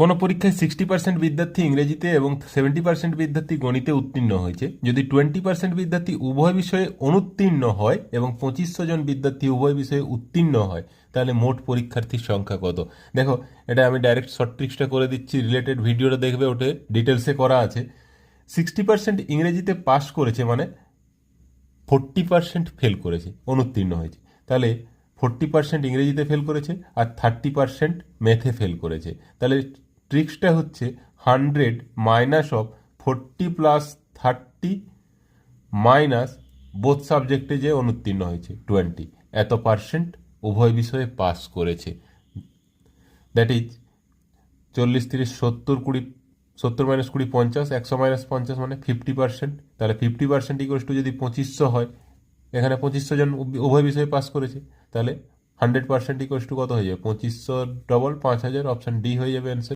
কোনো পরীক্ষায় sixty percent বিদ্যার্থী ইংরেজিতে এবং সেভেন্টি পার্সেন্ট বিদ্যার্থী গণিতে উত্তীর্ণ হয়েছে। যদি টোয়েন্টি পার্সেন্ট বিদ্যার্থী উভয় বিষয়ে অনুত্তীর্ণ হয় এবং পঁচিশশো জন বিদ্যার্থী উভয় বিষয়ে উত্তীর্ণ হয়, তাহলে মোট পরীক্ষার্থীর সংখ্যা কত? দেখো, এটা আমি ডাইরেক্ট শর্ট ট্রিক্সটা করে দিচ্ছি রিলেটেড ভিডিওটা দেখবে, ওটা ডিটেলসে করা আছে। সিক্সটি পার্সেন্ট ইংরেজিতে পাস করেছে মানে ফোরটি পার্সেন্ট ফেল করেছে, অনুত্তীর্ণ হয়েছে। তাহলে ফোরটি পার্সেন্ট ইংরেজিতে ফেল করেছে আর থার্টি পার্সেন্ট ম্যাথে ফেল করেছে। তাহলে ট্রিক্সটা হচ্ছে hundred minus of forty plus thirty minus both সাবজেক্টে যে অনুত্তীর্ণ হয়েছে টোয়েন্টি এত পার্সেন্ট উভয় বিষয়ে পাস করেছে। দ্যাট ইজ চল্লিশ, তিরিশ, সত্তর, কুড়ি, সত্তর মাইনাস কুড়ি, পঞ্চাশ, একশো মাইনাস পঞ্চাশ মানে ফিফটি পার্সেন্ট তাহলে ফিফটি পার্সেন্ট ইকোয়াস টু যদি পঁচিশশো হয়, এখানে পঁচিশশো জন উভয় বিষয়ে পাস করেছে, তাহলে হান্ড্রেড পার্সেন্ট ইকোয়াস টু কত হয়ে যাবে? পঁচিশশো ডবল পাঁচ হাজার অপশান ডি হয়ে যাবে অ্যান্সার